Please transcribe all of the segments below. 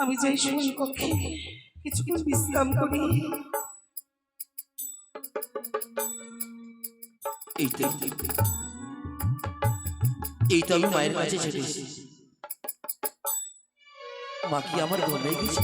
আমি যাই শোন কক্ষে কিছুক্ষণ বিশ্রাম করি। এই তো এই তো আমি মায়ের কাছে এসেছি মা কি আমার ঘুমে গেছে?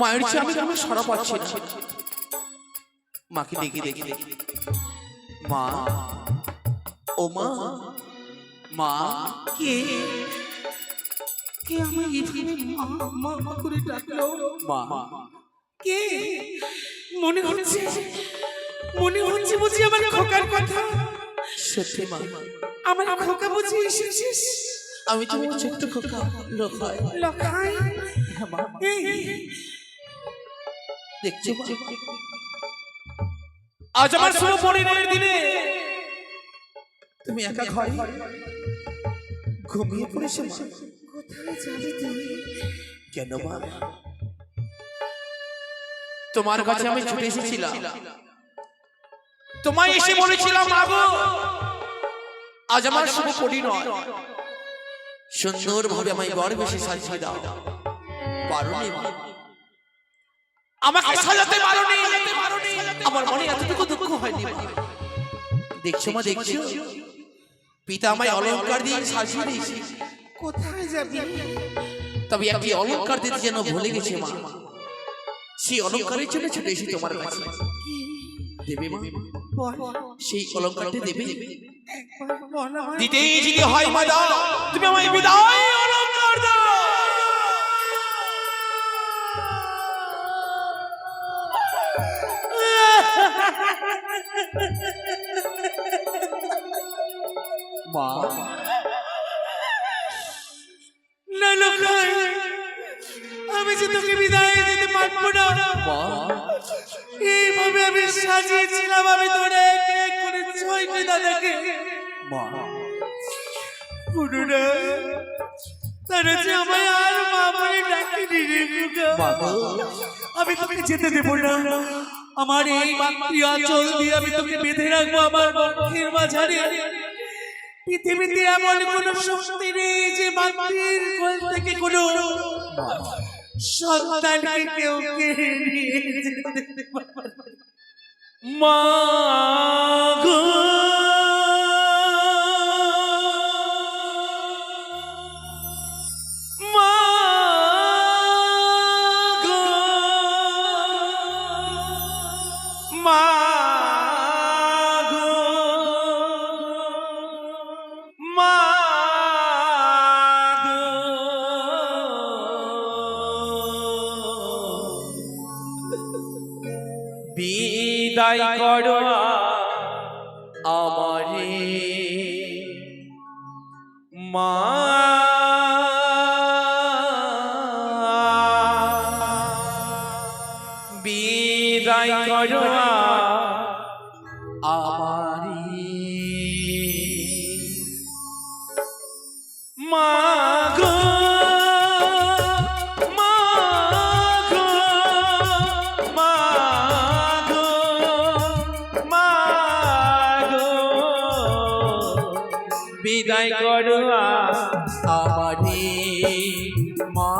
মায়ের চেয়ে আমি সরা পাচ্ছি না। মাকে দেখি দেখি দেখি। মা ও মা মা কে? কে আমার এখানে মা মা করে ডাকলো। মা কে? মনে হচ্ছে মনে হচ্ছে বুঝি আমার খোকার কথা। সত্যি মা। আমার খোকা বুঝি এসেছিস আমি তোমার ছোট্ট খোকা লোক হয় লকাই? হ্যাঁ, দেখছ? আজ আমার শুভ পরিণয়ের দিনে। তুমি একা ঘরে ঘুমিয়ে পড়েছো কেন মা তোমার কাছে আমি ছুটে এসেছিলাম। তোমায় এসে বলেছিলাম মাগো আজ আমার শুভ পরিণয় সুন্দর ভাবে আমায় বড় বেশি সাজিয়ে দাও। পারোনি মা? আমাকে সাজাতে পারোনি। আমার মনে এতটুকু দুঃখ হয়নি দেখছ মা দেখছ পিতা আমায় অলংকার দিয়ে সাজিয়ে দিয়েছে। কোথায় যাবি? তবে একটি অলংকার দিতে যেন ভুলে গেছে মা। সেই অলংকারের জন্য ছুটে এসে তোমার কাছে। দেবে মা? বল। সেই অলংকারটি দেবে? একবার বল দিতেই যদি হয় মা দাও তুমি আমায় বিদায় অলংকার দাও। মা। আমি যে তোকে বিদায় দিতে পারব না। এইভাবে আমি সাজিয়েছিলাম আমি তোর এক করে ছয়টি দাদাকে। পুরোটা তারা যে আমায় আর মা বলে ডাকেনি রে বাবা আমি তোকে যেতে দেবো না। আমার এই মাতৃ আঁচল দিয়ে আমি তোকে বেঁধে রাখব আমার বক্ষের মাঝারে। পৃথিবীতে এমন কোন শক্তি নেই যে মাতৃর কোল থেকে কোনো সন্তানকে কেউ কেড়ে নিয়ে যেতে পারবে। মা গো বিদায় করো আমারে। মা বিদায় করো আমারে মা।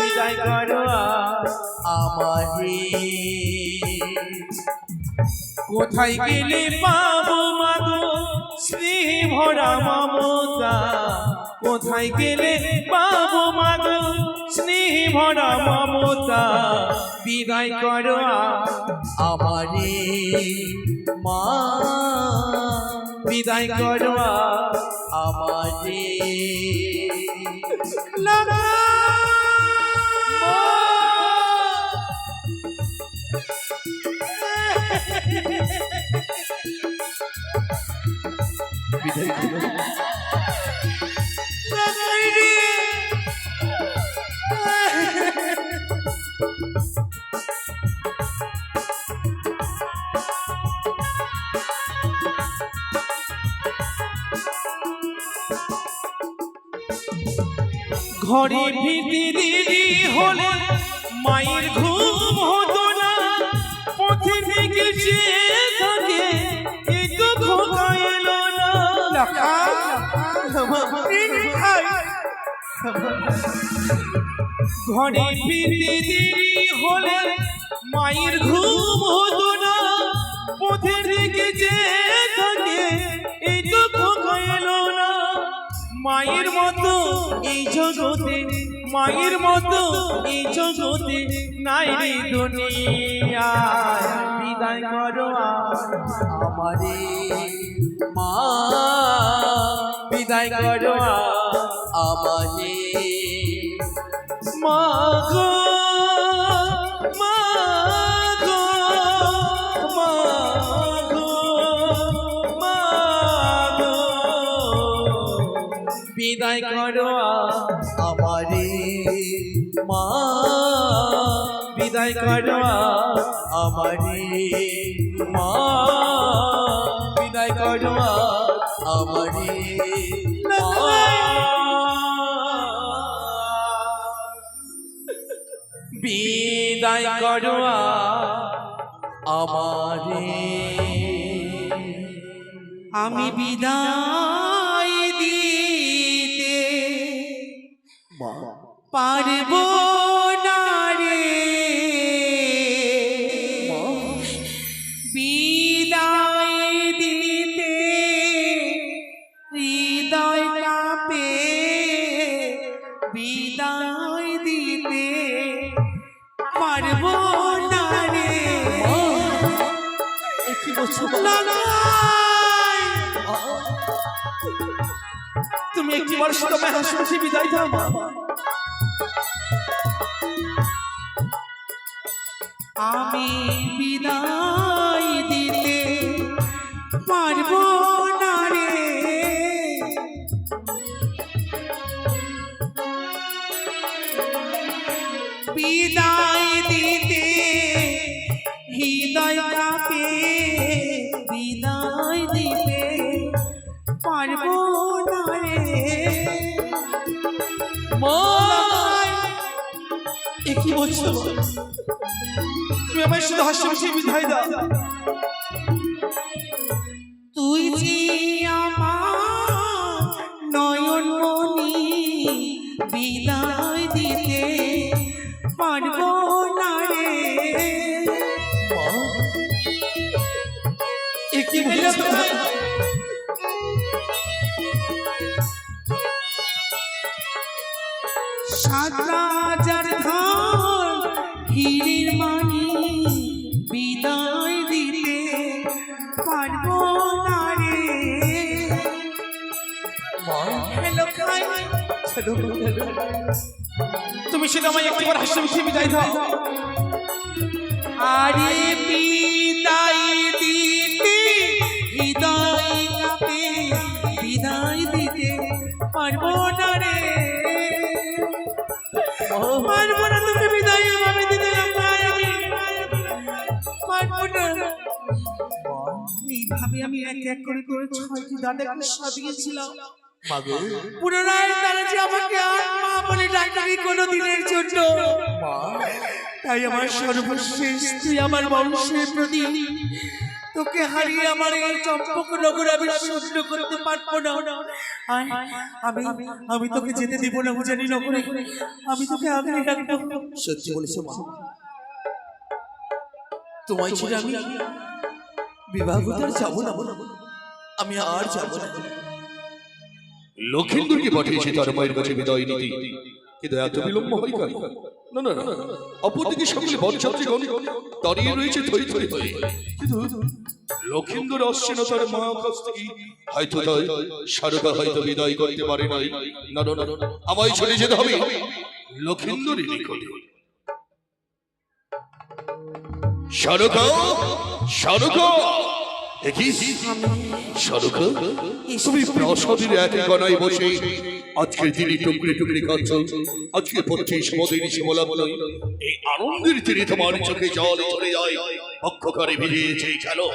বিদায় করো। আমারে। কোথায় গেলে পাবো মাগো? স্নেহ ভরা মমতা। কোথায় গেলে পাবো মাগো? স্নেহ ভরা মমতা। বিদায় করো। আমারে মা। বিদায় করবা আমারে বিদায় করো। ঘরে ফিরতে দেরি হলে মায়ের ঘুম হতো না। পথে থেকে সে থাকে, একটু খোকা না। ঘরে ফিরতে দেরি হলে মায়ের ঘুম মায়ের মতো এই জগতে, মায়ের মতো এই জগতে নাই রে দুনিয়া। বিদায় করো আমারে। মা, বিদায় করো আমারে। মাগো বিদায় করো। আমারে মা। বিদায় করো। আমারে মা। বিদায় করো। আমারে বিদায় করো। আমারে আমি বিদায় পারব না রে। বিদায় দিতে হৃদয় কাঁপে বিদায় দিতে পারব না রে। কি বলছো? তুমি একটি বার সময় হাসি হাসি বিদায় দাও আমি বিদায় দিতে পারব না রে। বিদায় দিতে হৃদয় কাঁপে বিদায় দিতে পারব না রে। ময় এ কি বলছো? মা? তুমি আমার শুধু হাসি হাসি বিদায় দাও তুই যে আমার নয়ন মনি বিদায় দিতে পারব না রে। কি সাত রাজার ধন হীরের তুমি সেটা আমায় একটিবার হাসি হাসি বিদায় দাও। আরে বিদায় দিতে হৃদয় কাঁপে বিদায় দিতে পারব না রে। পারব না তুমি বিদায় এভাবে দিতে পারব না। এইভাবে আমি এক এক করে করে ছয়টি দাদাকে সাজিয়েছিলাম পুনরায় তারা যে আমাকে আর মা বলে ডাকেনি কোনো দিনের জন্য। তাই আমার সর্বশেষ তুই আমার বংশের প্রতি। তোকে হারিয়ে আমার এই চম্পক নগর আমি শূন্য করতে পারব না। আমি আমি তোকে যেতে দিব না জানি নগরে। আমি তোকে আগলে রাখব। সত্যি বলেছ মা। তোমায় ছেড়ে আমি বিবাহ যাব না। আমি আর যাব না। লক্ষিন্দরকে পাঠিয়েছে তার মায়ের কাছে বিদায় নিতে। কিন্তু এত বিলম্ব হয় কেন না না অপরদিকে সকলে বরযাত্রীগণ দাঁড়িয়ে রয়েছে থই থই হয়ে কিন্তু লক্ষিন্দর আসছে না তার মা কাছ থেকে। হয়তো তাই সারদা হয়তো বিদায় করতে পারে নাই। না না আমায় চলে যেতে হবে। লক্ষিন্দরের নিকটে। দেখি সারদা। তুমি প্রাসাদের এক গণায় বসে আজকের দিনে টুকরে আজকে পঁচিশ মদিন শিমলাবলয় এই আনন্দের তীরে তোমার চোখে জল চলে যায় অক্ষকারে ভিড়িয়েছে খেলো।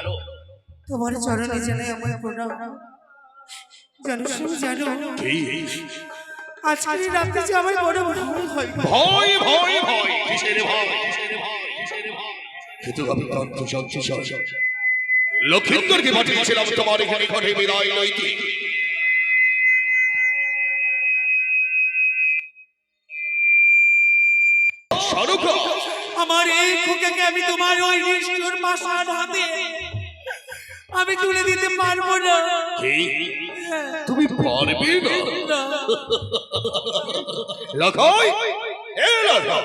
তোমার চরণে জানাই আমার প্রণাম। জানো জানো আজকে রাতে যে আমার বড় ভয় হয়। ভয় ভয় ভয় কিসের ভয়? কিন্তু আমি তন্ত্র শক্তিশালী লক্ষিন্দরকে পাঠিয়েছিলাম তোমার এখানে ঘরে বিদায় লইতে আমার এই আমি তোমার ওই নিষ্ঠুর পাশার হাতে আমি তুলে দিতে পারব না। তুমি পারবে না? লখাই এ লখাই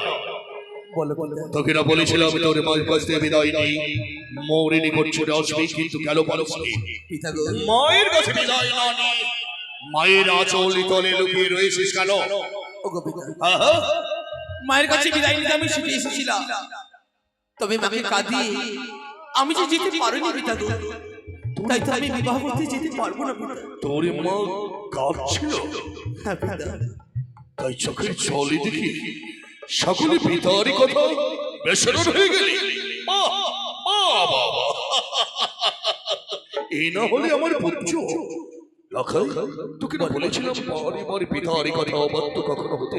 তোকে না বলেছিলাম তোর থেকে বিদায় নেই। মৌরে নিকট ছুটে আসবি কিন্তু কেন পারসনি মায়ের কাছে বিদায় না মায়ের আঁচল তলে লুকিয়ে রয়েছিস কেন? মায়ের কাছে বিদায় নিতে আমি ছুটে এসেছিলাম। তবে মাকে কাঁদিয়ে আমি যে যেতে পারিনি পিতা গো তাই তো আমি বিবাহ করতে যেতে পারব না পিতা তোর মা কাঁদছিল? হ্যাঁ তাই চোখের জলে দেখি সকলে পিতারই কথা বেসরণ হয়ে গেলি। এই না হলে আমার পুত্র। লখাই তোকে না বলেছিলাম বারে বারে পিতারই কথা অবাধ্য কখনো হতে!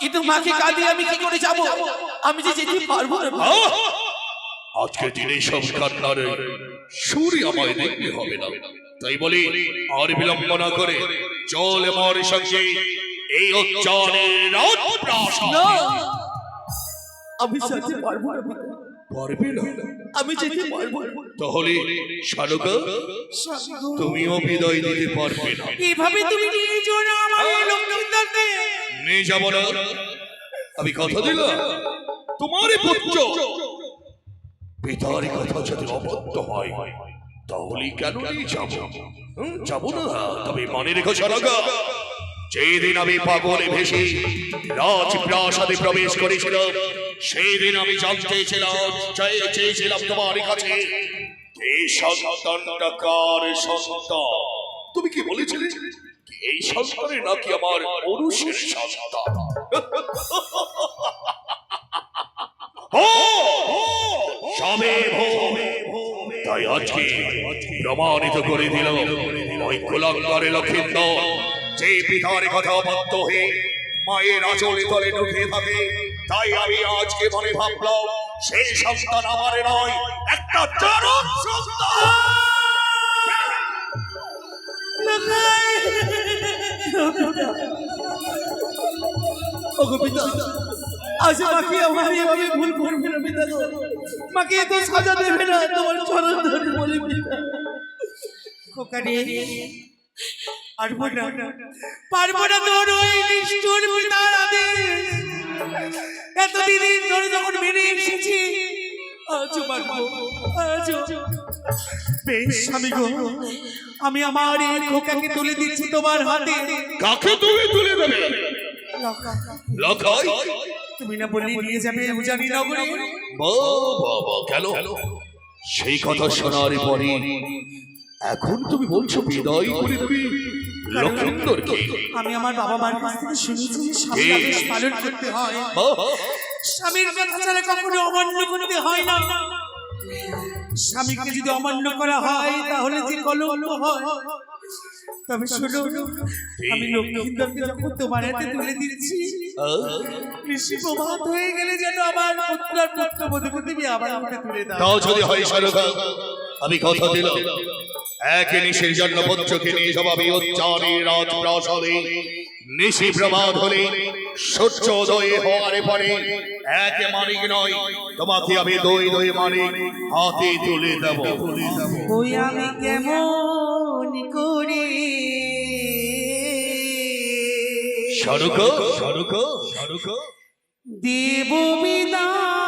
কিন্তু মাকে কাঁদিয়ে আমি কি করে যাব? আমি যে যেতে পারব না! আজকে দিনে সব কান্নার সুরই আমায় দেখতে হবে না। তাই বলি আর বিলম্ব না করে চল আমার সঙ্গে এই রাজপ্রাসাদ আমি যেতে পারব পারবে না? আমি যেতে পারব তাহলে শালকা তুমিও বিদায় দিতে পারবে না। এইভাবে তুমি নিয়ে যাও না আমার এই লক্ষ্মীদারকে নিয়ে যাব না। আমি কথা দিলাম। তোমার পুত্র। পিতার কথা যদি অবদ্ধ হয় তাহলে কেন যাব? যাব না। তবে মনে রেখো শালকা যেদিন আমি পাগলে ভেসে রাজপ্রাসাদে প্রবেশ করেছিলাম সেই দিন আমি জানতে চেয়েছিলাম তোমার কাছে এই সন্তানটা সন্তান? তুমি কি বলেছিলে? এই সন্তানের নাকি আমার অরুষের সন্তান। তাই আজকে প্রমাণিত করে দিল ওই কুলাঙ্গারে লক্ষিন্দর যে পিতার কথা অবাধ্য হয়ে মায়ের আচলে তলে ঢুকে থাকে তাই আমি আজকে মনে ভাবলাম সেই সন্তান আমার নয় একটা দারুণ সন্তান। আজ মাকে আমার এভাবে ভুল করবে না পিতা গো। মাকে এত সাজা দেবে না তোমার চরণ ধরে বলে পিতা। খোকারে পারব না। পারব না। তোর ওই নিষ্ঠুর পিতার আদেশ এতদিন ধরে যখন মেনে এসেছি আজও পারব আজও। বেশ আমি গো আমি আমার এই খোকাকে তুলে দিচ্ছি তোমার হাতে। কাকে তুমি তুলে দেবে? লখাই তুমি না বললি নিয়ে যাবে উজানি নগরে? বাবা কেন? সেই কথা শোনার পরে এখন তুমি বলছো বিদায় করে দেবে? লক্ষিন্দরকে আমি আমার বাবা মার কাছ থেকে শুনেছি যে স্বামীর আদেশ পালন করতে হয়। স্বামীর কথা ছাড়া কখনো অমান্য করতে হয় না। স্বামীকে যদি অমান্য করা হয় তাহলে যে কলঙ্ক হয়। তবে শোনো আমি লক্ষ্মীন্দরকে যখন তোমার হাতে তুলে দিচ্ছি কৃষি প্রভাত হয়ে গেলে যেন আমার পুত্র পুত্র মধ্যে তুমি আবার আমাকে তুলে দাও। যদি হয় সারকা আমি কথা দিলাম। এক নিশির জন্য পুত্রকে নিয়ে স্বভাবে উচ্চারী রাজপ্রাসাদে। নিশি প্রমাদ হলে সূর্যোদয় হওয়ার পরে এক মানিক নয় তোমাকে আমি দই দই মানিক হাতে তুলে দেব। ওই আমি কেমন করে? সারকা সারকা সারকা দেব বিদায়।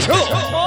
এসো।